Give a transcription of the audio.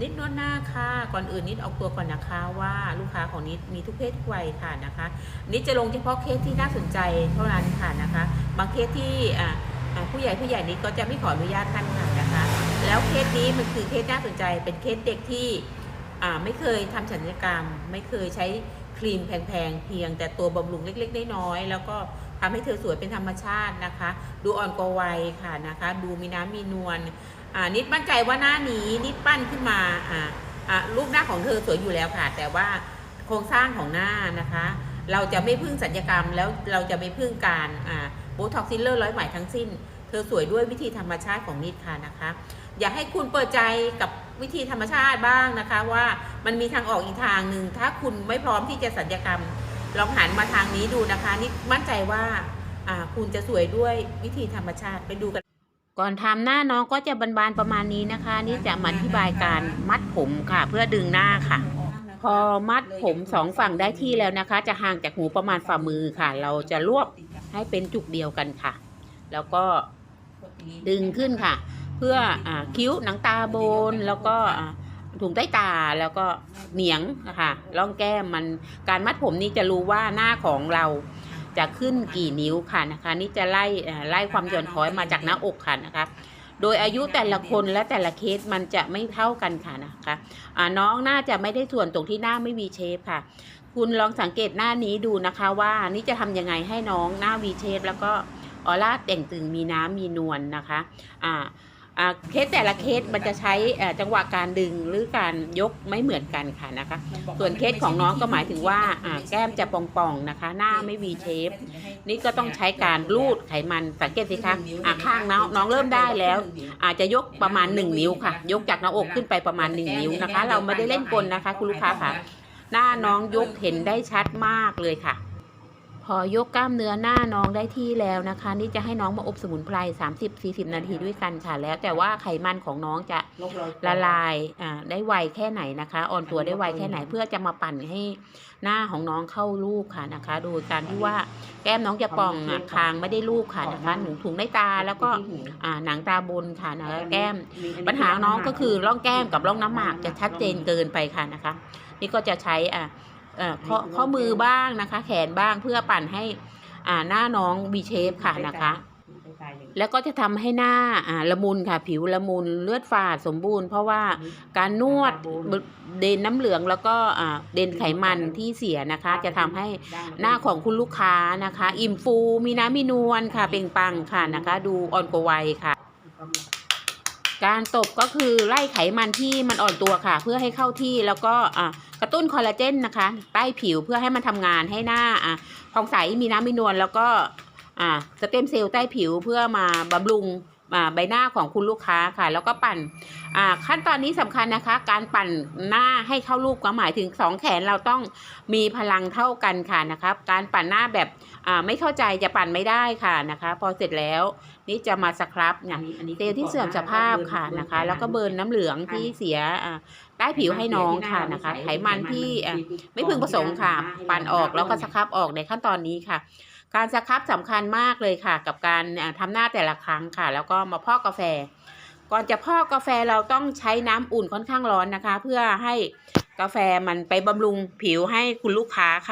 นิดนวดหน้าค่ะ ก่อนอื่นนิดออกตัวก่อนนะคะว่าลูกค้าของนิดมีทุกเพศทุกวัยค่ะนะคะ นิดจะลงเฉพาะเคสที่น่าสนใจเท่านั้นค่ะนะคะ บางเคสที่ผู้ใหญ่ผู้ใหญ่นิดก็จะไม่ขออนุญาตท่านค่ะนะคะ แล้วเคสนี้มันคือเคสน่าสนใจเป็นเคสเด็กที่ไม่เคยทำศัลยกรรม ไม่เคยใช้ครีมแพงๆเพียงแต่ตัวบำรุงเล็กๆน้อยๆแล้วก็ ทำให้เธอสวยเป็นธรรมชาตินะคะ ดูอ่อนกว่าวัยค่ะนะคะ ดูมีน้ำมีนวลอ่านิดมั่นใจว่าหน้านี้นิดปั้นขึ้นมาอ่าอ่ารูปหน้าของเธอสวยอยู่แล้วค่ะ แต่ว่าโครงสร้างของหน้านะคะ เราจะไม่พึ่งสัญญกรรมแล้วเราจะไม่พึ่งการโบท็อกซิลเลอร์ร้อยไหมทั้งสิ้น เธอสวยด้วยวิธีธรรมชาติของนิดค่ะนะคะ อยากให้คุณเปิดใจกับวิธีธรรมชาติบ้างนะคะ ว่ามันมีทางออกอีกทางหนึ่งถ้าคุณไม่พร้อมที่จะสัญญกรรม ลองหันมาทางนี้ดูนะคะนิดมั่นใจว่าอ่าคุณจะสวยด้วยวิธีธรรมชาติไปดูกัน ก่อนทำหน้าน้องก็จะบานๆประมาณนี้นะคะ นี่จะมาอธิบายการมัดผมค่ะ เพื่อดึงหน้าค่ะ พอมัดผมสองฝั่งได้ที่แล้วนะคะ จะห่างจากหูประมาณฝ่ามือค่ะ เราจะรวบให้เป็นจุกเดียวกันค่ะ แล้วก็ดึงขึ้นค่ะ เพื่ออคิ้วหนังตาบนแล้วก็ ถุงใต้ตาแล้วก็เหนียงนะคะร่องแก้มมันการมัดผมนี่จะรู้ว่าหน้าของเราจะขึ้นกี่นิ้วค่ะนะคะ นี่จะไล่ไล่ความหย่อนคล้อยมาจากหน้าอกค่ะนะคะ โดยอายุแต่ละคนและแต่ละเคสมันจะไม่เท่ากันค่ะนะคะอ่าน้องน่าจะไม่ได้ส่วนตรงที่หน้าไม่วีเชฟค่ะ คุณลองสังเกตหน้านี้ดูนะคะว่านี่จะทำยังไงให้น้องหน้าวีเชฟแล้วก็ออร่าแต่งตึงมีน้ำมีนวลนะคะอ่า เคสแต่ละเคสมันจะใช้เอ่อจังหวะการดึงหรือการยกไม่เหมือนกันค่ะนะคะ ส่วนเคสของน้องก็หมายถึงว่าอ่าแก้มจะป่องๆนะคะ หน้าไม่วีเชฟนี่ก็ต้องใช้การรูดไขมันสังเกตสิคะอะข้างน้องน้องเริ่มได้แล้ว อาจจะยกประมาณ 1 นิ้วค่ะ ยกจากหน้าอกขึ้นไปประมาณ 1 นิ้วนะคะ เราไม่ได้เล่นกลนะคะ คุณลูกค้าค่ะ หน้าน้องยกเห็นได้ชัดมากเลยค่ะ พอยกกล้ามเนื้อหน้าน้องได้ที่แล้วนะคะ นี่จะให้น้องมาอบสมุนไพร30-40 นาทีด้วยกันค่ะ แล้วแต่ว่าไขมันของน้องจะละลายอ่าได้ไวแค่ไหนนะคะอ่อนตัวได้ไวแค่ไหนเพื่อจะมาปั่นให้หน้าของน้องเข้ารูปค่ะนะคะ โดยการที่ว่าแก้มน้องจะป่องอะคางไม่ได้รูปค่ะนะคะหนูถุงได้ตาแล้วก็อ่าหนังตาบนค่ะนะคะแก้ม ปัญหาน้องก็คือร่องแก้มกับร่องน้ำหมากจะชัดเจนเกินไปค่ะนะคะ นี่ก็จะใช้อ่า ข้อข้อมือบ้างนะคะ แขนบ้างเพื่อปั่นให้อ่าหน้าน้องบีเชฟค่ะนะคะ แล้วก็จะทำให้หน้าอ่าละมุนค่ะ ผิวละมุนเลือดฝาดสมบูรณ์ เพราะว่าการนวดเดนน้ำเหลืองแล้วก็อ่าเดนไขมันที่เสียนะคะ จะทำให้หน้าของคุณลูกค้านะคะ อิ่มฟูมีน้ำมีนวลค่ะ เปล่งปลังค่ะนะคะ ดูอ่อนกว่าวัยค่ะ การตบก็คือไล่ไขมันที่มันอ่อนตัวค่ะ เพื่อให้เข้าที่แล้วก็อ่าก ระตุ้นคอลลาเจนนะคะ ใต้ผิวเพื่อให้มันทำงานให้หน้าอะผ่องใสมีน้ำมีนวลแล้วก็อ่าสเต็มเซลล์ใต้ผิวเพื่อมาบำรุง ใบหน้าของคุณลูกค้าค่ะ แล้วก็ปั่นอ่าขั้นตอนนี้สำคัญนะคะ การปั่นหน้าให้เข้ารูปก็หมายถึงสองแขนเราต้องมีพลังเท่ากันค่ะนะครับ การปั่นหน้าแบบอ่าไม่เข้าใจจะปั่นไม่ได้ค่ะนะคะ พอเสร็จแล้วนี่จะมาสครับเนี่ยเซลล์ที่เสื่อมสภาพค่ะนะคะ แล้วก็เบิร์นน้ำเหลืองที่เสียอ่าใต้ผิวให้น้องค่ะนะคะ ไขมันที่อ่าไม่พึงประสงค์ค่ะ ปั่นออกแล้วก็สครับออกในขั้นตอนนี้ค่ะ การสครับสำคัญมากเลยค่ะ กับการอ่าทำหน้าแต่ละครั้งค่ะ แล้วก็มาพอกกาแฟ ก่อนจะพอกกาแฟเราต้องใช้น้ำอุ่นค่อนข้างร้อนนะคะ เพื่อให้กาแฟมันไปบำรุงผิวให้คุณลูกค้าค่ะ